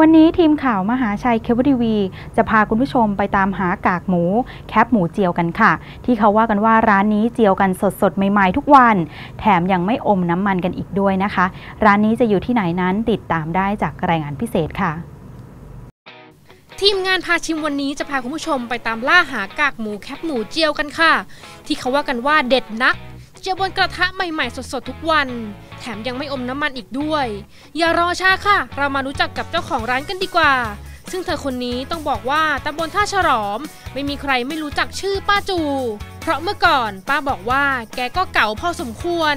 วันนี้ทีมข่าวมหาชัยเคเบิลทีวี จะพาคุณผู้ชมไปตามหากากหมู แคบหมูเจียวกันค่ะ ที่เขาว่ากันว่าร้านนี้เจียวกันสดๆ ใหม่ๆ ทุกวัน แถมยังไม่อมน้ำมันกันอีกด้วยนะคะ ร้านนี้จะอยู่ที่ไหนนั้นติดตามได้จากรายงานพิเศษค่ะ ทีมงานพาชิมวันนี้จะพาคุณผู้ชมไปตามล่าหากากหมูแคบหมูเจียวกันค่ะ ที่เขาว่ากันว่าเด็ดนัก จียวบนกระทะใหม่ๆ สดๆ ทุกวัน แถมยังไม่อมน้ำมันอีกด้วย อย่ารอช้าค่ะ เรามารู้จักกับเจ้าของร้านกันดีกว่า ซึ่งเธอคนนี้ต้องบอกว่าตำบลท่าฉลอม ไม่มีใครไม่รู้จักชื่อป้าจู เพราะเมื่อก่อนป้าบอกว่าแกก็เก่าพอสมควร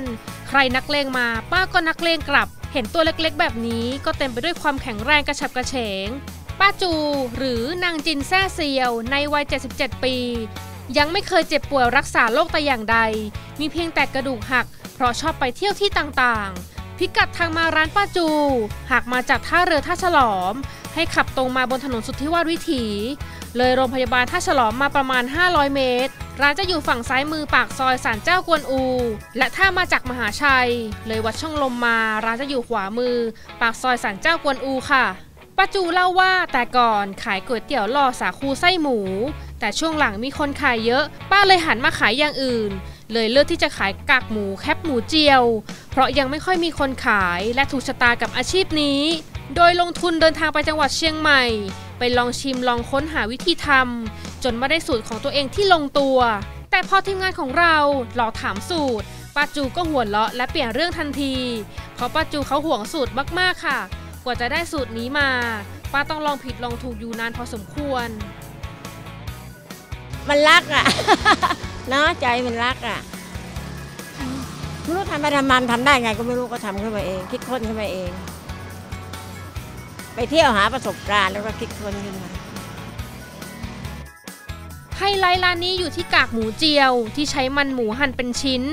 ใครนักเลงมา ป้าก็นักเลงกลับ เห็นตัวเล็กๆ แบบนี้ก็เต็มไปด้วยความแข็งแรงกระฉับกระเฉงป้าจูหรือนางจินแซ่เซียวในวัย 77 ปี ยังไม่เคยเจ็บป่วยรักษาโรคแต่อย่างใด มีเพียงแต่กระดูกหัก เพราะชอบไปเที่ยวที่ต่างๆ พิกัดทางมาร้านป้าจู หากมาจากท่าเรือท่าฉลอม ให้ขับตรงมาบนถนนสุทธิวาทวิถี เลยโรงพยาบาลท่าฉลอมมาประมาณ 500 เมตร ร้านจะอยู่ฝั่งซ้ายมือปากซอยสารเจ้ากวนอู และถ้ามาจากมหาชัย เลยวัดช่องลมมา ร้านจะอยู่ขวามือ ปากซอยสารเจ้ากวนอูค่ะ ป้าจูเล่าว่าแต่ก่อนขายก๋วยเตี๋ยวหล่อสาคูไส้หมู แต่ช่วงหลังมีคนขายเยอะ ป้าเลยหันมาขายอย่างอื่น เลยเลือกที่จะขายกากหมูแคบหมูเจียว เพราะยังไม่ค่อยมีคนขายและถูกชะตากับอาชีพนี้ โดยลงทุนเดินทางไปจังหวัดเชียงใหม่ ไปลองชิมลองค้นหาวิธีทำจนมาได้สูตรของตัวเองที่ลงตัว แต่พอทีมงานของเราหลอกถามสูตรป้าจูก็หัวเราะและเปลี่ยนเรื่องทันที เพราะป้าจูเขาห่วงสูตรมากๆค่ะ ว่าจะได้สูตรนี้มา ป้าต้องลองผิดลองถูกอยู่นานพอสมควร มันรักอะ เนาะใจมันรักอะไม่รู้ทำไปทำมันทำได้ไงก็ไม่รู้ก็ทำขึ้นมาเอง คิดค้นขึ้นมาเอง ไปเที่ยวหาประสบการณ์แล้วก็คิดค้นขึ้นมาไฮไลท์ร้านนี้อยู่ที่กากหมูเจียวที่ใช้มันหมูหั่นเป็นชิ้น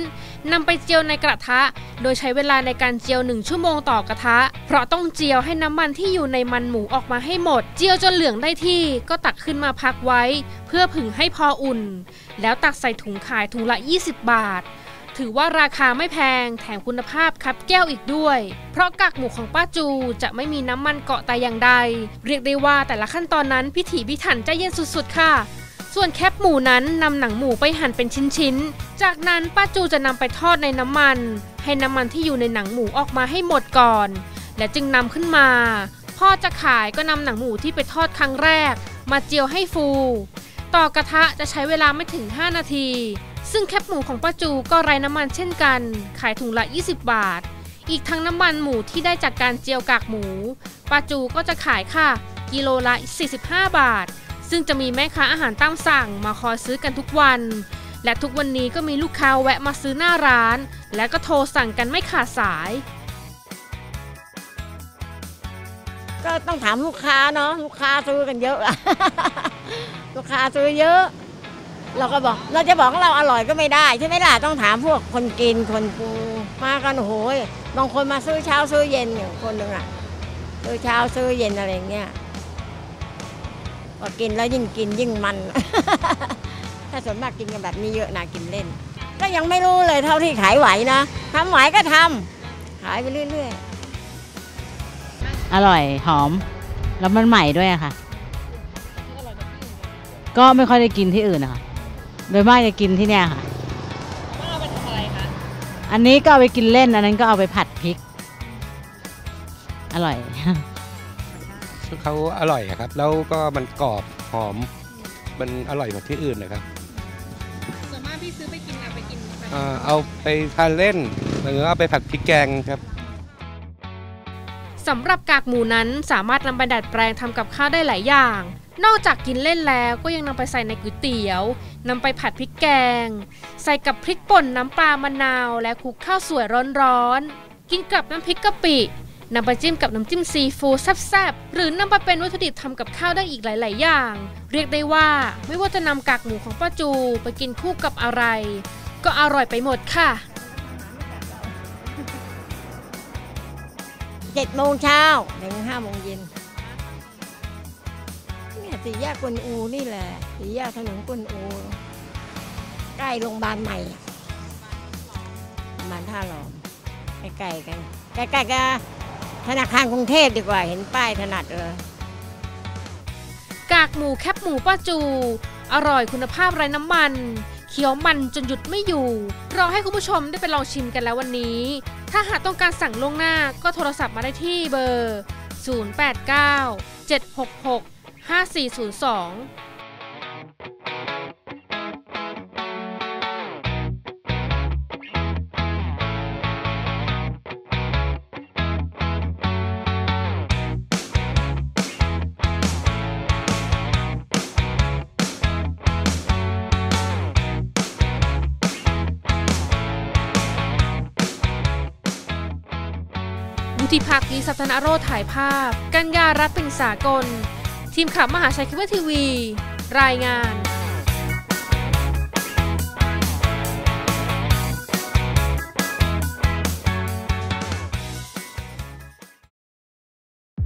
นำไปเจียวในกระทะ โดยใช้เวลาในการเจียวหนึ่งชั่วโมงต่อกระทะ เพราะต้องเจียวให้น้ำมันที่อยู่ในมันหมูออกมาให้หมด เจียวจนเหลืองได้ที่ก็ตักขึ้นมาพักไว้ เพื่อผึ่งให้พออุ่น แล้วตักใส่ถุงขายถุงละ 20 บาท ถือว่าราคาไม่แพงแถมคุณภาพครับแก้วอีกด้วย เพราะกากหมูของป้าจูจะไม่มีน้ำมันเกาะแต่อย่างใด เรียกได้ว่าแต่ละขั้นตอนนั้นพิถีพิถันใจเย็นสุดๆ ค่ะ ส่วนแคปหมูนั้นนำหนังหมูไปหั่นเป็นชิ้นๆ จากนั้นป้าจูจะนำไปทอดในน้ำมัน ให้น้ำมันที่อยู่ในหนังหมูออกมาให้หมดก่อน และจึงนำขึ้นมา พ่อจะขายก็นำหนังหมูที่ไปทอดครั้งแรก มาเจียวให้ฟู ต่อกระทะจะใช้เวลาไม่ถึง 5 นาที ซึ่งแคปหมูของป้าจูก็ไร้น้ำมันเช่นกัน ขายถุงละ 20 บาท อีกทั้งน้ำมันหมูที่ได้จากการเจียวกากหมูป้าจูก็จะขายค่ะ กิโลละ 45 บาท ซึ่งจะมีแม่ค้าอาหารตามสั่งมาคอยซื้อกันทุกวัน และทุกวันนี้ก็มีลูกค้าแวะมาซื้อหน้าร้าน และก็โทรสั่งกันไม่ขาดสาย ก็ต้องถามลูกค้าเนาะลูกค้าซื้อกันเยอะอะ ลูกค้าซื้อเยอะ เราก็บอกเราจะบอกว่าเราอร่อยก็ไม่ได้ใช่ไหมล่ะต้องถามพวกคนกินคนปูมากันโอ้โหยบางคนมาซื้อเช้าซื้อเย็นอย่างคนหนึ่งอะซื้อเช้าซื้อเย็นอะไรเงี้ย กินแล้วยิ่งกินยิ่งมัน ถ้าส่วนมากกินกันแบบนี้เยอะนะกินเล่น ก็ยังไม่รู้เลยเท่าที่ขายไหวนะทำไหวก็ทำขายไปเรื่อยๆ อร่อยหอม แล้วมันใหม่ด้วยค่ะ ก็ไม่ค่อยได้กินที่อื่นนะคะโดยมากจะกินที่เนี่ยค่ะอันนี้ก็เอาไปกินเล่นอันนั้นก็เอาไปผัดพริก อร่อย เขาอร่อยอะครับ แล้วก็มันกรอบหอม มันอร่อยกว่าที่อื่นนะครับส่วนมากพี่ซื้อไปกินเอาไปกินอ่าเอาไปทานเล่นหรือเอาไปผัดพริกแกงครับสำหรับกากหมูนั้นสามารถนำไปดัดแปลงทำกับข้าวได้หลายอย่าง นอกจากกินเล่นแล้วก็ยังนำไปใส่ในก๋วยเตี๋ยวนำไปผัดพริกแกง ใส่กับพริกป่นน้ำปลามะนาว และคลุกข้าวสวยร้อนๆกินกับน้ำพริกกะปิ นำไปจิ้มกับน้ำจิ้มซีฟู้ดแซ่บๆ หรือนำไปเป็นวัตถุดิบทำกับข้าวได้อีกหลาย ๆ อย่าง เรียกได้ว่าไม่ว่าจะนำกากหมูของป้าจูไปกินคู่กับอะไร ก็อร่อยไปหมดค่ะเจ็ดโมงเช้าถึงห้าโมงเย็นเนี่ยสี่แยกกวนอูนี่แหละสี่แยกถนนกวนอู ใกล้โรงพยาบาลใหม่ประมาณท่าหลอมใกล้ๆกันใกล้ๆกัน ธนาคารกรุงเทพดีกว่าเห็นป้ายถนัดเลยกากหมูแคบหมูป้าจู อร่อยคุณภาพไร้น้ำมัน เคี้ยวมันจนหยุดไม่อยู่ รอให้คุณผู้ชมได้ไปลองชิมกันแล้ววันนี้ ถ้าหากต้องการสั่งล่วงหน้าก็โทรศัพท์มาได้ที่เบอร์ 089 766 5402 สิภาคีสัตนโรถ่ายภาพ กัญญารัตน์ปิ่นสากล ทีมข่าวมหาชัยคิวทีวี รายงาน